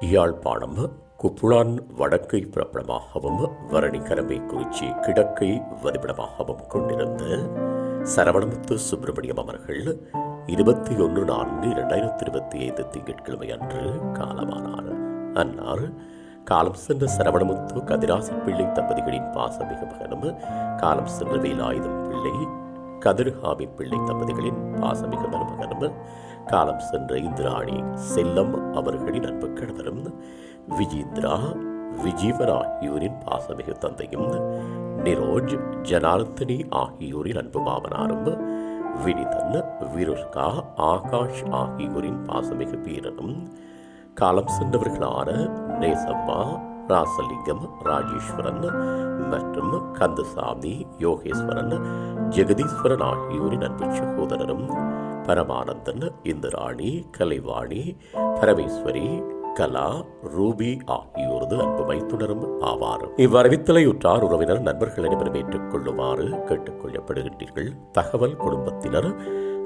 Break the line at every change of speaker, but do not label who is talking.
யாழ்ப்பாணம் குப்புளான் வடக்கை பிறப்பிடமாகவும் வரணி குறிச்சி கிழக்கை வதிப்பிடமாகவும் கொண்டிருந்த சரவணமுத்து சுப்பிரமணியம் அவர்கள் இருபத்தி ஒன்று நான்கு இரண்டாயிரத்தி இருபத்தி ஐந்து திங்கட்கிழமை அன்று காலமானார். அன்னார் காலம் சென்ற சரவணமுத்து கதிராசி பிள்ளை தம்பதிகளின் பாசமிக மகனும் காலம் சென்ற வேலாயுதம் பிள்ளை கதிர்ஹாமி பிள்ளை தம்பதிகளின் பாசமிக மருமகனும் காலம் சென்ற இந்திராணி செல்லம் அவர்களின் அன்பு கணவரும் விஜேந்திரா விஜீவன் ஆகியோரின் பாசமிகு தந்தையும் நிரோஜ் ஜனார்த்தனி ஆகியோரின் அன்பு மாமனாரும் வினிதன் விருஷ்கா ஆகாஷ் ஆகியோரின் பாசமிகு வீரனும் காலம் சென்றவர்களான நேசம்மா ராசலிங்கம் ராஜேஸ்வரன் மற்றும் கந்தசாமி யோகேஸ்வரன் ஜெகதீஸ்வரன் ஆகியோரின் அன்பு சகோதரரும் பரமானந்தன் இந்திராணி கலைவாணி பரமேஸ்வரி கலா ரூபி ஆகியோரது அன்பு மைத்துணரும் ஆவார் இவ்வறிவித்தலை உற்றார் உறவினர் நண்பர்கள் அனைவரும் ஏற்றுக்கொள்ளுமாறு கேட்டுக் கொள்ளப்படுகின்றீர்கள் தகவல் குடும்பத்தினர்